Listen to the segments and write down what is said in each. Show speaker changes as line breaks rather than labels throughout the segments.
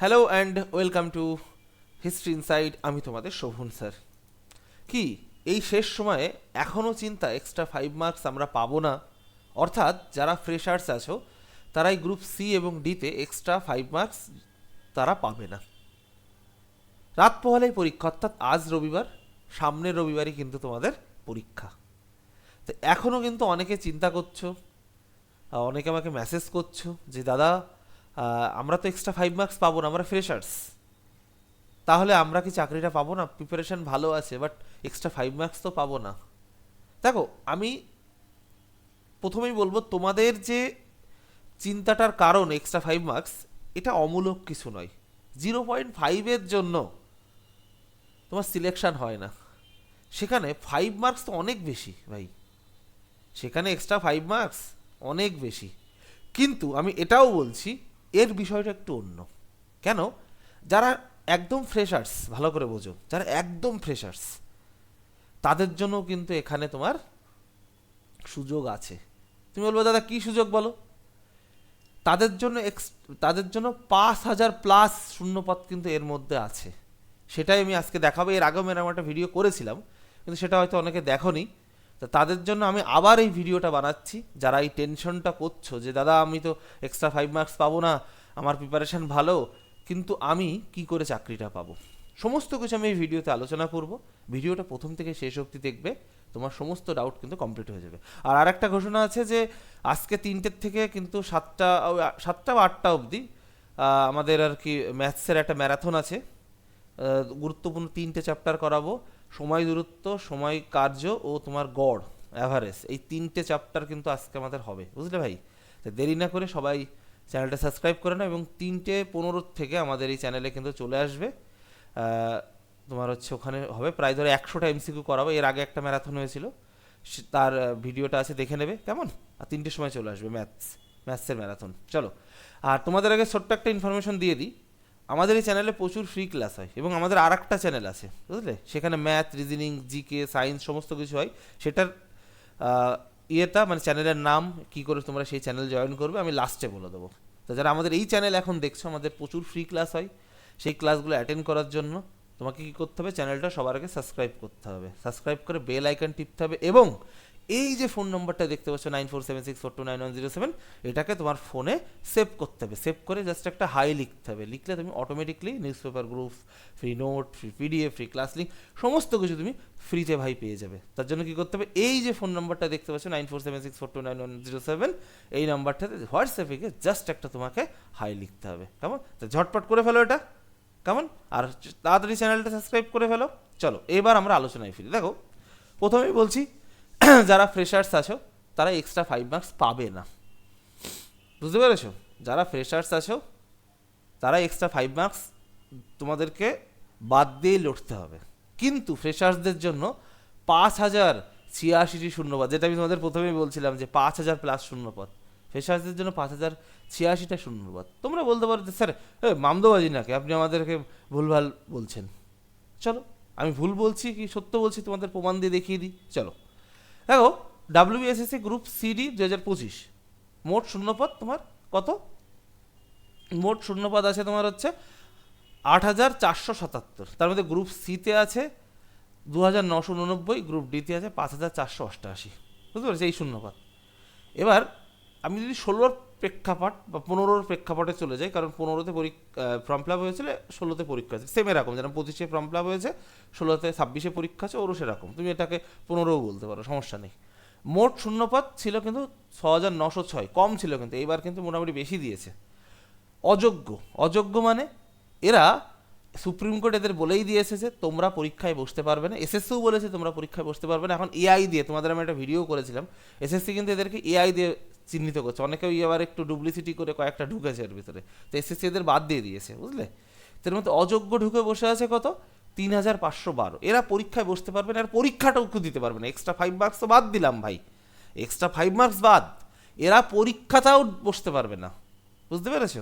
Hello and welcome to history inside আমি তোমাদের Sovan sir. কি? এই শেষ সময়ে এখনও চিন্তা এক্সট্রা ফাইভ মার্কস আমরা পাবো না। অর্থাৎ যারা ফ্রেশার্স আছো, তারাই গ্রুপ সি এবং ডিতে এক্সট্রা ফাইভ মার্কস তারা পাবে না। রাত পোহালেই পরীক্ষা, অর্থাৎ আজ রবিবার, সামনের রবিবারই কিন্তু তোমাদের পরীক্ষা। তো এখনও কিন্তু অনেকে চিন্তা করছ অনেকে আমাকে মেসেজ করছ যে, দাদা আমরা তো এক্সট্রা ফাইভ মার্কস পাবো না, আমরা ফ্রেশার্স তাহলে আমরা কি চাকরিটা পাবো না? প্রিপারেশন ভালো আছে বাট এক্সট্রা ফাইভ মার্কস তো পাবো না। দেখো, আমি প্রথমেই বলব, তোমাদের যে চিন্তাটার কারণ এক্সট্রা ফাইভ মার্কস এটা অমূলক কিছু নয়। জিরো পয়েন্ট ফাইভের জন্য তোমার সিলেকশান হয় না। সেখানে ফাইভ মার্কস তো অনেক বেশি, ভাই। সেখানে এক্সট্রা ফাইভ মার্কস অনেক বেশি। কিন্তু আমি এটাও বলছি এর বিষয়টা একটু অন্য। কেন? যারা একদম ফ্রেশার্স ভালো করে বোঝো, যারা একদম ফ্রেশার্স তাদের জন্য কিন্তু এখানে তোমার সুযোগ আছে। তুমি বলব, দাদা, কি সুযোগ বলো? তাদের জন্য এক্স তাদের জন্য পাঁচ হাজার প্লাস শূন্যপদ কিন্তু এর মধ্যে আছে। সেটাই আমি আজকে দেখাবো। এর আগেও এরকম একটা ভিডিও করেছিলাম, কিন্তু সেটা হয়তো অনেকে দেখোনি। তো তাদের জন্য আমি আবার এই ভিডিওটা বানাচ্ছি। যারা এই টেনশনটা করছ যে, দাদা, আমি তো এক্সট্রা ফাইভ মার্কস পাবো না, আমার প্রিপারেশন ভালো, কিন্তু আমি কি করে চাকরিটা পাবো? সমস্ত কিছু আমি এই ভিডিওতে আলোচনা করব। ভিডিওটা প্রথম থেকে শেষ অবধি দেখবে, তোমার সমস্ত ডাউট কিন্তু কমপ্লিট হয়ে যাবে। আর আরেকটা ঘোষণা আছে যে, আজকে তিনটের থেকে কিন্তু সাতটা সাতটা বা আটটা অবধি আমাদের আর কি ম্যাথসের একটা ম্যারাথন আছে। গুরুত্বপূর্ণ তিনটে চ্যাপ্টার করাবো। সময় দূরত্ব, সময় কার্য ও তোমার গড় অ্যাভারেজ এই তিনটে চ্যাপ্টার কিন্তু আজকে আমাদের হবে, বুঝলে ভাই? তো দেরি না করে সবাই চ্যানেলটা সাবস্ক্রাইব করে নাও এবং তিনটে পনেরো থেকে আমাদের এই চ্যানেলে কিন্তু চলে আসবে। তোমার হচ্ছে ওখানে হবে, প্রায় ধরো একশোটা এমসিকিউ করাবো, এর আগে একটা ম্যারাথন হয়েছিল। তার ভিডিওটা আছে, দেখে নেবে, কেমন? আর তিনটের সময় চলে আসবে ম্যাথস ম্যাথসের ম্যারাথন চলো। আর তোমাদের আগে ছোট্ট একটা ইনফরমেশন দিয়ে দিই। আমাদের এই চ্যানেলে প্রচুর ফ্রি ক্লাস হয় এবং আমাদের আর একটা চ্যানেল আছে, বুঝলে? সেখানে ম্যাথ রিজনিং জিকে সায়েন্স সমস্ত কিছু হয়। সেটার ইয়েটা মানে চ্যানেলের নাম, কি করে তোমরা সেই চ্যানেল জয়েন করবে, আমি লাস্টে বলে দেবো। তো যারা আমাদের এই চ্যানেল এখন দেখছ, আমাদের প্রচুর ফ্রি ক্লাস হয়। সেই ক্লাসগুলো অ্যাটেন্ড করার জন্য তোমাকে কি করতে হবে? চ্যানেলটা সবার আগে সাবস্ক্রাইব করতে হবে। সাবস্ক্রাইব করে বেল আইকন টিপতে হবে এবং এই যে ফোন নম্বরটা দেখতে পাচ্ছ nine four seven six four two nine one zero seven এটাকে তোমার ফোনে সেভ করতে হবে। সেভ করে জাস্ট একটা হাই লিখতে হবে। লিখলে তুমি automatically news paper group free note free PDF free class link সমস্ত কিছু তুমি ফ্রিতে ভাই পেয়ে যাবে। তার জন্য কী করতে হবে? এই যে ফোন নাম্বারটা দেখতে পাচ্ছ nine four seven six four two nine one zero seven এই নাম্বারটাতে হোয়াটসঅ্যাপে গিয়ে জাস্ট একটা তোমাকে হাই লিখতে হবে। কেমন? তো ঝটপট করে ফেলো এটা। কেমন? আর তাড়াতাড়ি চ্যানেলটা সাবস্ক্রাইব করে ফেলো। চলো, এবার আমরা আলোচনায় ফিরি। দেখো, প্রথমেই বলছি যারা ফ্রেশার্স আছো তারা এক্সট্রা ফাইভ মার্কস পাবে না। বুঝতে পেরেছ? যারা ফ্রেশার্স আছো তারা এক্সট্রা ফাইভ মার্কস তোমাদেরকে বাদ দিয়ে লড়তে হবে। কিন্তু ফ্রেশার্সদের জন্য পাঁচ হাজার ছিয়াশিটি শূন্যপদ যেটা আমি তোমাদের প্রথমেই বলছিলাম যে পাঁচ হাজার প্লাস শূন্যপদ ফ্রেশার্সদের জন্য পাঁচ হাজার ছিয়াশিটা শূন্যপদ। তোমরা বলতে পারো যে, স্যার মামদোবাজি নাকি? আপনি আমাদেরকে ভুলভাল বলছেন। চলো আমি ভুল বলছি কি সত্য বলছি তোমাদের প্রমাণ দিয়ে দেখিয়ে দিই। চলো। দেখো ডাব্লিউবিএসএসসি গ্রুপ সিডি দু হাজার পঁচিশ। মোট শূন্যপদ তোমার কত? মোট শূন্যপদ আছে তোমার হচ্ছে আট হাজার চারশো সাতাত্তর। তার মধ্যে গ্রুপ সিতে আছে দু হাজার নশো উননব্বই গ্রুপ ডিতে আছে পাঁচ হাজার চারশো অষ্টআশি বুঝতে পারছি? এই শূন্যপদ। এবার, আমি যদি ষোলোর প্রেক্ষাপট বা পনেরোর প্রেক্ষাপটে চলে যায়, কারণ পনেরোতে পরীক্ষা ফর্ম ফিল আপ হয়েছিল, ষোলোতে পরীক্ষা আছে সেম এরকম, যেরকম পঁচিশে ফর্ম ফিল আপ হয়েছে, ষোলোতে ছাব্বিশে পরীক্ষা আছে, ওরও সেরকম। তুমি এটাকে পনেরোও বলতে পারো, সমস্যা নেই। মোট শূন্যপদ ছিল কিন্তু ছ হাজার নশো ছয়, কম ছিল কিন্তু, এইবার কিন্তু মোটামুটি বেশি দিয়েছে। অযোগ্য অযোগ্য মানে এরা সুপ্রিম কোর্ট এদের বলেই দিয়েছে যে তোমরা পরীক্ষায় বসতে পারবে না। এসএসসিও বলেছে তোমরা পরীক্ষায় বসতে পারবে না। এখন এআই দিয়ে, তোমাদের আমি একটা ভিডিও করেছিলাম, এসএসসি কিন্তু এদেরকে এআই দিয়ে চিহ্নিত করছে। অনেকেও এবার একটু ডুপ্লিসিটি করে কয়েকটা ঢুকেছে এর ভিতরে। তো এসএসসি এদের বাদ দিয়ে দিয়েছে, বুঝলে? তার মধ্যে অযোগ্য ঢুকে বসে আছে কত? তিন হাজার পাঁচশো বারো। এরা পরীক্ষায় বসতে পারবে না আর পরীক্ষাটাও দিতে পারবে না। এক্সট্রা ফাইভ মার্কস তো বাদ দিলাম ভাই। এক্সট্রা ফাইভ মার্কস বাদ। এরা পরীক্ষাটাও বসতে পারবে না। বুঝতে পেরেছ?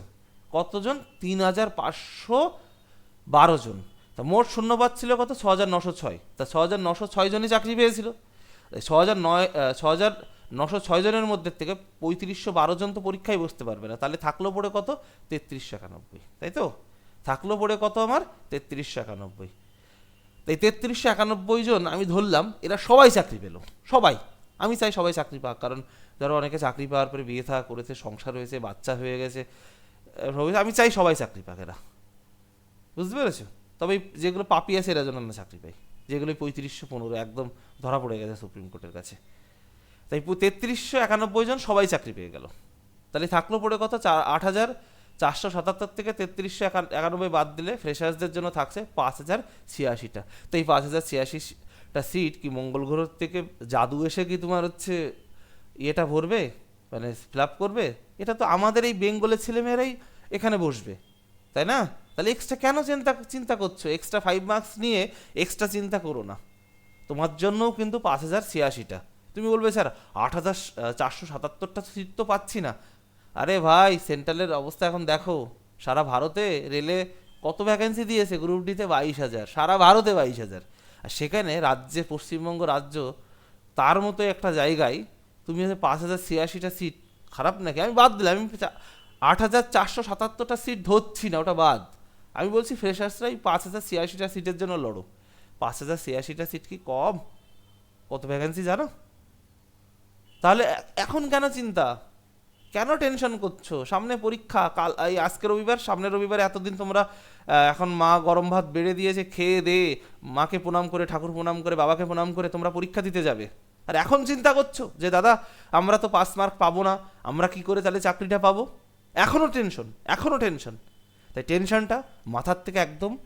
কতজন? তিন হাজার পাঁচশো বারো জন। তা মোট শূন্যবাদ ছিল কত? ছ হাজার নশো ছয়। তা ছ হাজার নশো ছয় জনই চাকরি পেয়েছিল। ছ হাজার নয় ছ হাজার নশো ছয় জনের মধ্যে থেকে পঁয়ত্রিশশো বারো জন তো পরীক্ষায় বসতে পারবে না। তাহলে থাকল পড়ে কত? তেত্রিশশো একানব্বই। তাই তো? থাকল পড়ে কত আমার? তেত্রিশশো একানব্বই। তাই তেত্রিশশো একানব্বই জন আমি ধরলাম, এরা সবাই চাকরি পেল। সবাই। আমি চাই সবাই চাকরি পাক। কারণ ধরো অনেকে চাকরি পাওয়ার পরে বিয়ে থা করেছে, সংসার হয়েছে, বাচ্চা হয়ে গেছে আমি চাই সবাই চাকরি পাক এরা। বুঝতে পেরেছ? তবে যেগুলো পাপি আছে এরা যেন না চাকরি পাই। যেগুলো পঁয়ত্রিশশো পনেরো, একদম ধরা পড়ে গেছে সুপ্রিম কোর্টের কাছে। তাই তেত্রিশশো একানব্বই জন সবাই চাকরি পেয়ে গেল। তাহলে থাকল পড়ে কত? চার, আট হাজার চারশো সাতাত্তর থেকে তেত্রিশশো একান- একানব্বই বাদ দিলে ফ্রেশার্সদের জন্য থাকছে পাঁচ হাজার ছিয়াশিটা। তো এই পাঁচ হাজার ছিয়াশিটা সিট কি মঙ্গল গ্রহ থেকে জাদু এসে কি তোমার হচ্ছে ইয়েটা ভরবে? মানে ফিল করবে? এটা তো আমাদের এই বেঙ্গলের ছেলেমেয়েরাই এখানে বসবে। তাই না? তাহলে এক্সট্রা কেন চিন্তা চিন্তা করছ? এক্সট্রা ফাইভ মার্কস নিয়ে এক্সট্রা চিন্তা করো না। তোমার জন্যও কিন্তু পাঁচ হাজার ছিয়াশিটা। তুমি বলবে, স্যার, আট হাজার চারশো সাতাত্তরটা সিট তো পাচ্ছি না। আরে ভাই, সেন্ট্রালের অবস্থা এখন দেখো। সারা ভারতে রেলে কত ভ্যাকেন্সি দিয়েছে? গ্রুপ ডিতে বাইশ হাজার। সারা ভারতে বাইশ হাজার। আর সেখানে রাজ্যে, পশ্চিমবঙ্গ রাজ্য, তার মতো একটা জায়গায় তুমি পাঁচ হাজার ছিয়াশিটা সিট খারাপ নাকি? আমি বাদ দিলাম। আমি আট হাজার চারশো সাতাত্তরটা সিট ধরছি না, ওটা বাদ। আমি বলছি ফ্রেশার্সরাই পাঁচ হাজার ছিয়াশিটা সিটের জন্য লড়ো। পাঁচ হাজার ছিয়াশিটা সিট কি কম? কত ভ্যাকেন্সি জানো? তাহলে এখন কেন চিন্তা? কেন টেনশন করছ? সামনে পরীক্ষা, কাল, এই আজকে রবিবার, সামনে রবিবার এতদিন তোমরা এখন মা গরম ভাত বেড়ে দিয়েছে, খেয়ে দে, মাকে প্রণাম করে, ঠাকুর প্রণাম করে, বাবাকে প্রণাম করে, তোমরা পরীক্ষা দিতে যাবে। আর এখন চিন্তা করছ যে, দাদা, আমরা তো পাস মার্ক পাবো না, আমরা কি করে তাহলে চাকরিটা পাবো? এখনও টেনশন এখনও টেনশন তাই টেনশনটা মাথার থেকে একদম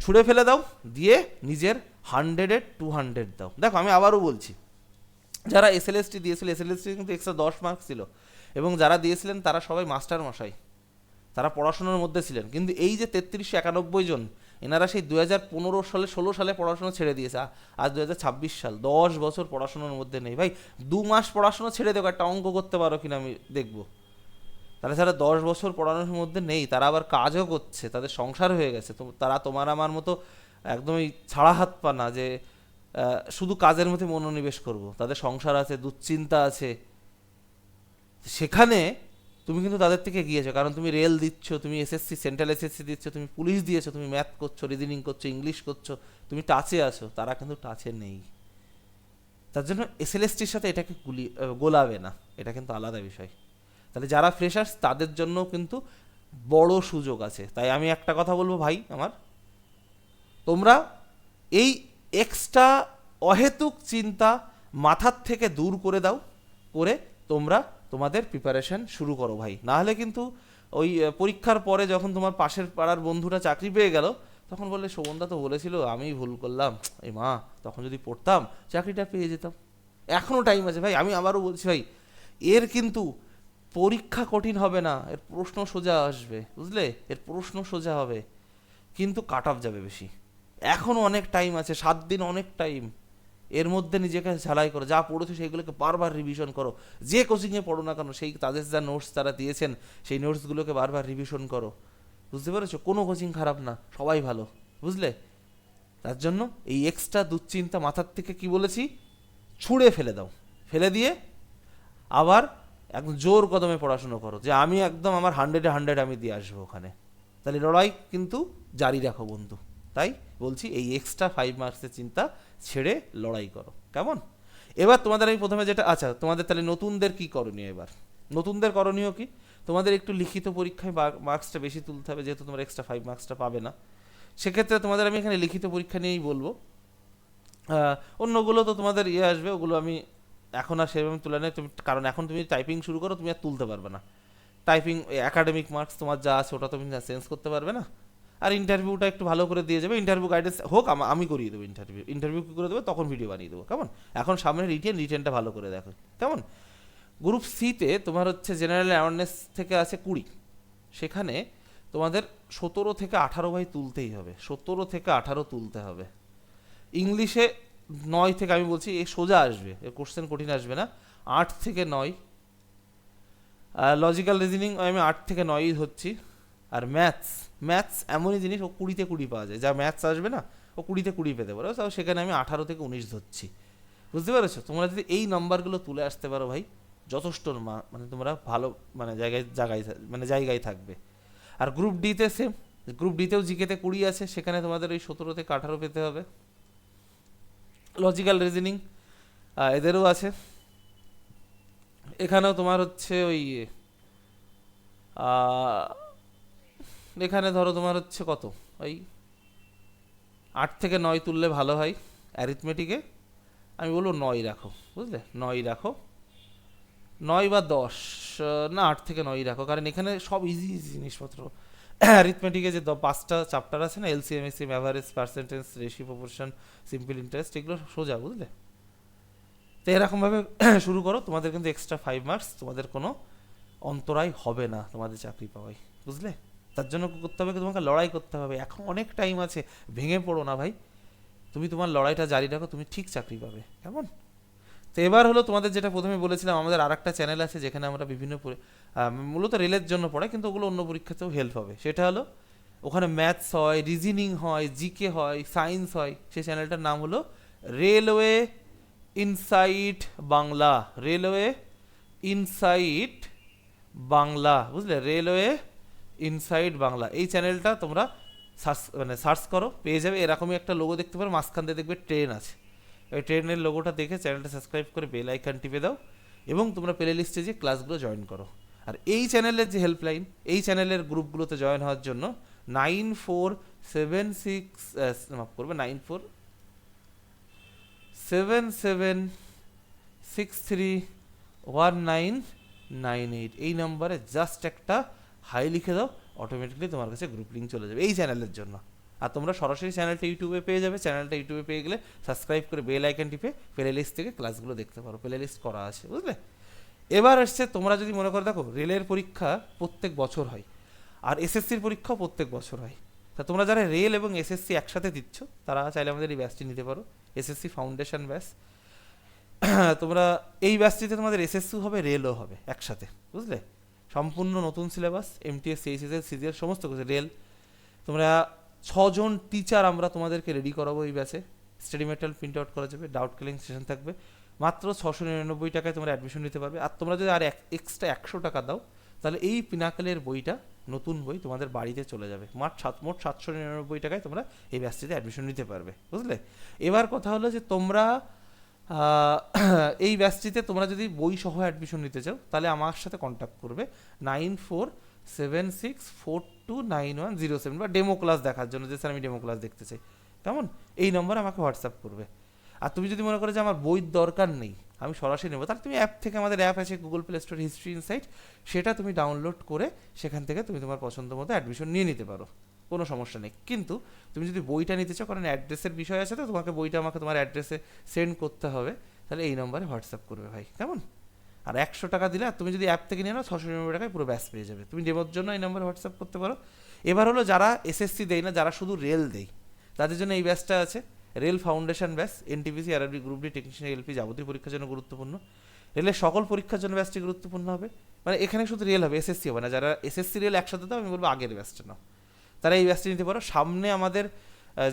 ছুঁড়ে ফেলে দাও, দিয়ে নিজের হান্ড্রেডের টু হান্ড্রেড দাও। দেখো, আমি আবারও বলছি, যারা এসএলএসটি দিয়েছিল এসএলএসটি কিন্তু এক্সট্রা দশ মার্কস ছিল। এবং যারা দিয়েছিলেন, তারা সবাই মাস্টার মশাই। তারা পড়াশোনার মধ্যে ছিলেন। কিন্তু এই যে তেত্রিশশো একানব্বই জন, এনারা সেই দু হাজার পনেরো সালে, ষোলো সালে পড়াশোনা ছেড়ে দিয়েছে। আ- আজ দু হাজার ছাব্বিশ সাল, দশ বছর পড়াশোনার মধ্যে নেই। ভাই, দু মাস পড়াশোনা ছেড়ে দেবো, একটা অঙ্ক করতে পারো কিনা আমি দেখব। তাহলে যারা দশ বছর পড়ানোর মধ্যে নেই, তারা আবার কাজও করছে, তাদের সংসার হয়ে গেছে। তো তারা তোমার আমার মতো একদমই ছাড়া হাত পা না যে শুধু কাজের মধ্যে মনোনিবেশ করব। তাদের সংসার আছে, দুশ্চিন্তা আছে। সেখানে তুমি কিন্তু তাদের থেকে গিয়েছো কারণ তুমি রেল দিচ্ছ, তুমি এসএসসি, সেন্ট্রাল এসএসসি দিচ্ছ, তুমি পুলিশ দিয়েছ, তুমি ম্যাথ করছ, রিজনিং করছ, ইংলিশ করছ, তুমি টাচে আছো, তারা কিন্তু টাচে নেই। তার জন্য এসএলএসটির সাথে এটাকে গুলি গোলাবে না, এটা কিন্তু আলাদা বিষয়। তাহলে যারা ফ্রেশার্স তাদের জন্য কিন্তু বড় সুযোগ আছে। তাই আমি একটা কথা বলব ভাই আমার। তোমরা এই এক্সট্রা অহেতুক চিন্তা মাথার থেকে দূর করে দাও, করে তোমরা তোমাদের প্রিপারেশন শুরু করো ভাই। না হলে কিন্তু ওই পরীক্ষার পরে যখন তোমার পাশের পাড়ার বন্ধুরা চাকরি পেয়ে গেল, তখন বললে, শোভনদা তো বলেছিল আমি ভুল করলাম। এই মা, তখন যদি পড়তাম, চাকরিটা পেয়ে যেতাম। এখনও টাইম আছে ভাই, আমি আবারও বলছি ভাই, এর কিন্তু পরীক্ষা কঠিন হবে না, এর প্রশ্ন সোজা আসবে, বুঝলে? এর প্রশ্ন সোজা হবে। কিন্তু কাট অফ যাবে বেশি। এখনও অনেক টাইম আছে, সাত দিন অনেক টাইম এর মধ্যে নিজেকে ঝালাই করো, যা পড়েছো সেইগুলোকে বারবার রিভিশন করো। যে কোচিংয়ে পড়ো না কেন, সেই তাদের যা নোটস তারা দিয়েছেন, সেই নোটসগুলোকে বারবার রিভিশন করো। বুঝতে পেরেছ? কোনো কোচিং খারাপ না, সবাই ভালো, বুঝলে? তার জন্য এই এক্সট্রা দুশ্চিন্তা মাথার থেকে কি বলেছি? ছুঁড়ে ফেলে দাও। ফেলে দিয়ে আবার একদম জোর কদমে পড়াশুনো করো, যে আমি একদম আমার হান্ড্রেডে হান্ড্রেড আমি দিয়ে আসব ওখানে। তাহলে লড়াই কিন্তু জারি রাখো বন্ধু। তাই বলছি এই এক্সট্রা ফাইভ মার্কসের চিন্তা ছেড়ে লড়াই করো। কেমন? এবার তোমাদের আমি প্রথমে যেটা আচ্ছা তোমাদের তাহলে নতুনদের কি করণীয় এবার? নতুনদের করণীয় কি? তোমাদের একটু লিখিত পরীক্ষায় মার্কসটা বেশি তুলতে হবে, যেহেতু তোমরা এক্সট্রা ফাইভ মার্কসটা পাবে না। সেক্ষেত্রে তোমাদের আমি এখানে লিখিত পরীক্ষা নিয়েই বলব। অন্যগুলো তো তোমাদের ইয়ে আসবে, ওগুলো আমি এখন আর সেভাবে তুলে নেই। তুমি কারণ এখন তুমি টাইপিং শুরু করো, তুমি আর তুলতে পারবে না। টাইপিং একাডেমিক মার্কস তোমার যা আছে ওটা তুমি চেঞ্জ করতে পারবে না। আর ইন্টারভিউটা একটু ভালো করে দিয়ে যাবে। ইন্টারভিউ গাইডেন্স হোক, আমি করিয়ে দেবো ইন্টারভিউ ইন্টারভিউ কী করে দেবো? তখন ভিডিও বানিয়ে দেবো। কেমন? এখন সামনে রিটেন রিটেনটা ভালো করে দেখো। কেমন? গ্রুপ সিতে তোমার হচ্ছে জেনারেল অ্যাওয়ারনেস থেকে আছে কুড়ি। সেখানে তোমাদের সতেরো থেকে আঠারো ভাই তুলতেই হবে। সতেরো থেকে আঠারো তুলতে হবে। ইংলিশে নয় থেকে আমি বলছি, এ সোজা আসবে এর কোশ্চেন কঠিন আসবে না। আট থেকে নয় লজিক্যাল রিজনিং আমি আট থেকে নয়ই ধরছি আর ম্যাথস ম্যাথস এমনই জিনিস, ও কুড়িতে কুড়ি পাওয়া যায়। যা ম্যাথস আসবে না, ও কুড়িতে কুড়ি পেতে পারো। তাও সেখানে আমি আঠারো থেকে উনিশ ধরছি। বুঝতে পেরেছ? তোমরা যদি এই নাম্বারগুলো তুলে আসতে পারো ভাই, যথেষ্ট মানে তোমরা ভালো মানে জায়গায় জায়গায় মানে জায়গায় থাকবে। আর গ্রুপ ডিতে সেম গ্রুপ ডিতেও জিকেতে কুড়ি আছে, সেখানে তোমাদের ওই সতেরো থেকে আঠারো পেতে হবে। লজিক্যাল রিজনিং এদেরও আছে। এখানেও তোমার হচ্ছে ওই এখানে ধরো তোমার হচ্ছে কত? ওই আট থেকে নয় তুললে ভালো হয় অ্যারিথমেটিকে আমি বলব নয় রাখো, বুঝলে? নয় রাখো। নয় বা দশ না, আট থেকে নয় রাখো, কারণ এখানে সব ইজি ইজি জিনিসপত্র। অ্যারিথমেটিকে যে পাঁচটা চ্যাপ্টার আছে না LCM ACM average percentage ratio proportion simple interest এগুলো সোজা বুঝলে? তো এরকমভাবে শুরু করো, তোমাদের কিন্তু এক্সট্রা ফাইভ মার্কস তোমাদের কোনো অন্তরায় হবে না তোমাদের চাকরি পাওয়াই বুঝলে? তার জন্য করতে হবে তোমাকে লড়াই করতে হবে। এখন অনেক টাইম আছে, ভেঙে পড়ো না ভাই। তুমি তোমার লড়াইটা জারি রাখো, তুমি ঠিক চাকরি পাবে, কেমন? তো এবার হলো তোমাদের যেটা প্রথমে বলেছিলাম, আমাদের আর একটা চ্যানেল আছে যেখানে আমরা বিভিন্ন মূলত রেলের জন্য পড়ে, কিন্তু ওগুলো অন্য পরীক্ষাতেও হেল্প হবে। সেটা হলো, ওখানে ম্যাথস হয় রিজনিং হয় জিকে হয় সায়েন্স হয়, সেই চ্যানেলটার নাম হলো railway insight Bangla railway insight Bangla বুঝলে? রেলওয়ে ইনসাইট বাংলা এই চ্যানেলটা তোমরা সার্চ মানে সার্চ করো, পেয়ে যাবে। এরকমই একটা লোগো দেখতে পারো, মাঝখান দিয়ে দেখবে ট্রেন আছে। ওই ট্রেনের লোগোটা দেখে চ্যানেলটা সাবস্ক্রাইব করে বেল আইকন টিপে দাও এবং তোমরা প্লে লিস্টে যে ক্লাসগুলো জয়েন করো। আর এই চ্যানেলের যে হেল্পলাইন এই চ্যানেলের গ্রুপগুলোতে জয়েন হওয়ার জন্য নাইন ফোর সেভেন সিক্স মাফ করবে nine four seven seven six three one nine nine eight এই নাম্বারে জাস্ট একটা হাই লিখে দাও অটোমেটিকলি তোমার কাছে গ্রুপ লিঙ্ক চলে যাবে এই চ্যানেলের জন্য। আর তোমরা সরাসরি চ্যানেলটা ইউটিউবে পেয়ে যাবে। চ্যানেলটা ইউটিউবে পেয়ে গেলে সাবস্ক্রাইব করে বেল আইকন টিপে প্লে লিস্ট থেকে ক্লাসগুলো দেখতে পারো। প্লে লিস্ট করা আছে, বুঝলে? এবার আসছে, তোমরা যদি মনে করো দেখো, রেলের পরীক্ষা প্রত্যেক বছর হয়, আর এসএসসির পরীক্ষাও প্রত্যেক বছর হয়। তা তোমরা যারা রেল এবং এসএসসি একসাথে দিচ্ছ, তারা চাইলে আমাদের এই ব্যাচটি নিতে পারো, এসএসসি ফাউন্ডেশন ব্যাচ তোমরা এই ব্যাচটিতে তোমাদের এসএসসি হবে, রেলও হবে একসাথে, বুঝলে? সম্পূর্ণ নতুন সিলেবাস এমটিএস সিএসএস সিজিএল সমস্ত কিছু, রেল। তোমরা ছজন টিচার আমরা তোমাদেরকে রেডি করাবো এই ব্যাচে স্টাডি মেটেরিয়াল প্রিন্ট আউট করা যাবে ডাউট ক্লিং সেশন থাকবে। মাত্র ছশো নিরানব্বই টাকায় তোমরা অ্যাডমিশন নিতে পারবে। আর তোমরা যদি আর এক্সট্রা একশো টাকা দাও, তাহলে এই পিনাকেলের বইটা, নতুন বই তোমাদের বাড়িতে চলে যাবে। মাঠ সাত, মোট সাতশো নিরানব্বই টাকায় তোমরা এই ব্যাচটিতে অ্যাডমিশন নিতে পারবে। বুঝলে? এবার কথা হলো যে তোমরা এই ব্যাচটিতে তোমরা যদি বই সহ অ্যাডমিশন নিতে চাও, তাহলে আমার সাথে কন্ট্যাক্ট করবে nine four seven six four two nine one zero seven বা ডেমো ক্লাস দেখার জন্য। যে স্যার আমি ডেমো ক্লাস দেখতে চাই। কেমন? এই নম্বরে আমাকে হোয়াটসঅ্যাপ করবে। আর তুমি যদি মনে করো যে আমার বইয়ের দরকার নেই, আমি সরাসরি নেব, তাহলে তুমি অ্যাপ থেকে আমাদের অ্যাপ আছে Google play store history insight সেটা তুমি ডাউনলোড করে সেখান থেকে তুমি তোমার পছন্দ মতো অ্যাডমিশন নিয়ে নিতে পারো, কোনো সমস্যা নেই। কিন্তু তুমি যদি বইটা নিতে চাও, কারণ অ্যাড্রেসের বিষয় আছে তো, তোমাকে বইটা আমাকে তোমার অ্যাড্রেসে সেন্ড করতে হবে, তাহলে এই নম্বরে হোয়াটসঅ্যাপ করবে ভাই, কেমন? আর একশো টাকা দিলে, আর তুমি যদি অ্যাপ থেকে নিয়ে নাও, ছশো নিরানব্বই টাকায় পুরো ব্যাস পেয়ে যাবে। তুমি ডেমোর জন্য এই নম্বরে হোয়াটসঅ্যাপ করতে পারো। এবার হলো যারা এসএসসি দেয় না, যারা শুধু রেল দেয়, তাদের জন্য এই ব্যাচটা আছে। Rail foundation batch NTPC RB group D technician LP যাবতীয় পরীক্ষার জন্য গুরুত্বপূর্ণ। রেলের সকল পরীক্ষার জন্য ব্যাচটি গুরুত্বপূর্ণ হবে। মানে এখানে শুধু রেল হবে এসএসসি হবে না। যারা এসএসসি রেল একসাথে দাও, আমি বলব আগের ব্যাচটা নাও। তারা এই ব্যাচটি নিতে পারো। সামনে আমাদের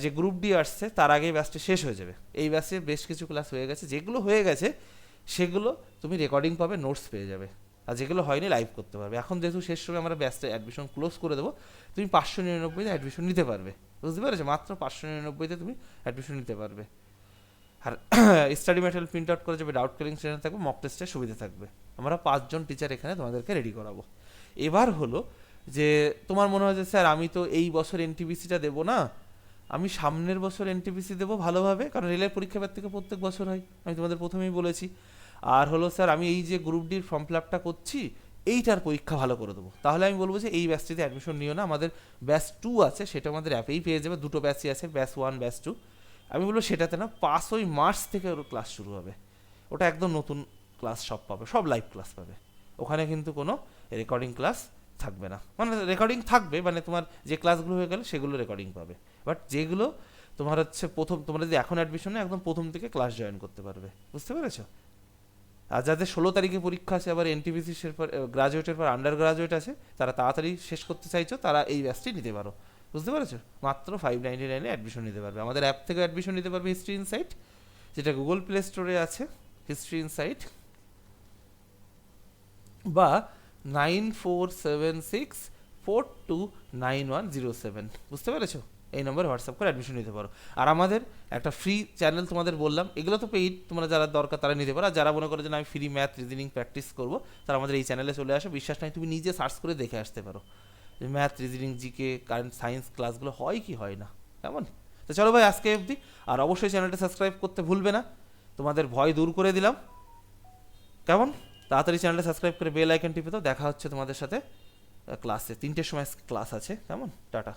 যে গ্রুপ ডি আসছে, তার আগে ব্যাচটি শেষ হয়ে যাবে। এই ব্যাচে বেশ কিছু ক্লাস হয়ে গেছে। যেগুলো হয়ে গেছে, সেগুলো তুমি রেকর্ডিং পাবে নোটস পেয়ে যাবে। আর যেগুলো হয়নি লাইভ করতে পারবে। এখন যেহেতু শেষ সময় আমরা ব্যস্ত অ্যাডমিশন ক্লোজ করে দেবো। তুমি পাঁচশো নিরানব্বইতে অ্যাডমিশন নিতে পারবে। বুঝতে পেরেছ? মাত্র পাঁচশো নিরানব্বইতে তুমি অ্যাডমিশন নিতে পারবে। আর স্টাডি ম্যাটেরিয়াল প্রিন্ট আউট করে যাবে ডাউট ক্লিয়ারিং সেশন থাকবে মক টেস্টের সুবিধা থাকবে। আমরা পাঁচজন টিচার এখানে তোমাদেরকে রেডি করাবো। এবার হলো যে, তোমার মনে হয় যে, স্যার, আমি তো এই বছর এনটিপিসিটা দেবো না। আমি সামনের বছর এনটিপিসি দেবো ভালোভাবে? কারণ রেলের পরীক্ষা থেকে প্রত্যেক বছর হয়। আমি তোমাদের প্রথমেই বলেছি। আর হলো স্যার, আমি এই যে গ্রুপ ডির ফর্ম ফিল আপটা করছি, এইটার পরীক্ষা ভালো করে দেবো। তাহলে আমি বলব যে এই ব্যাচটিতে অ্যাডমিশন নিও না, আমাদের ব্যাচ টু আছে, সেটা আমাদের অ্যাপেই পেয়ে যাবে, দুটো ব্যাচই আছে ব্যাচ ওয়ান ব্যাচ টু আমি বলব সেটাতে না পাঁচ ওই মার্চ থেকে ওর ক্লাস শুরু হবে। ওটা একদম নতুন ক্লাস সব পাবে, সব লাইভ ক্লাস পাবে। ওখানে কিন্তু কোনো রেকর্ডিং ক্লাস থাকবে না। মানে রেকর্ডিং থাকবে মানে তোমার যে ক্লাসগুলো হয়ে গেলে, সেগুলো রেকর্ডিং পাবে। বাট যেগুলো তোমার হচ্ছে প্রথম তোমরা যদি এখন অ্যাডমিশন একদম প্রথম থেকে ক্লাস জয়েন করতে পারবে। বুঝতে পেরেছ? আর যাদের ষোলো তারিখে পরীক্ষা আছে, আবার এনটিপিসি পর গ্রাজুয়েটের পর আন্ডার গ্রাজুয়েট আছে, তারা তাড়াতাড়ি শেষ করতে চাইছো, তারা এই ব্যাচটি নিতে পারো। বুঝতে পেরেছ? মাত্র ফাইভ নাইনটি নাইনে অ্যাডমিশন নিতে পারবে। আমাদের অ্যাপ থেকে অ্যাডমিশন নিতে পারবে হিস্ট্রি ইনসাইট যেটা গুগল প্লে স্টোরে আছে হিস্ট্রি ইনসাইট বা nine four seven six four two nine one zero seven বুঝতে পেরেছ? এই নম্বরে হোয়াটসঅ্যাপ করে অ্যাডমিশন নিতে পারো। আর আমাদের একটা ফ্রি চ্যানেল তোমাদের বললাম, এগুলো তো পেইড তোমরা যারা দরকার তারা নিতে পারো। আর যারা মনে করো যে আমি ফ্রি ম্যাথ রিজনিং প্র্যাকটিস করব, তারা আমাদের এই চ্যানেলে চলে আসো। বিশ্বাস নাই, তুমি নিজে সার্চ করে দেখে আসতে পারো। যে math reasoning GK current science ক্লাসগুলো হয় কি হয় না? কেমন? তো চলো ভাই, আজকে অবধি। আর অবশ্যই চ্যানেলটা সাবস্ক্রাইব করতে ভুলবে না। তোমাদের ভয় দূর করে দিলাম। কেমন? তাড়াতাড়ি চ্যানেলটা সাবস্ক্রাইব করে বেল আইকন টিপে দাও। দেখা হচ্ছে তোমাদের সাথে ক্লাসে তিনটের সময় ক্লাস আছে। কেমন? টাটা।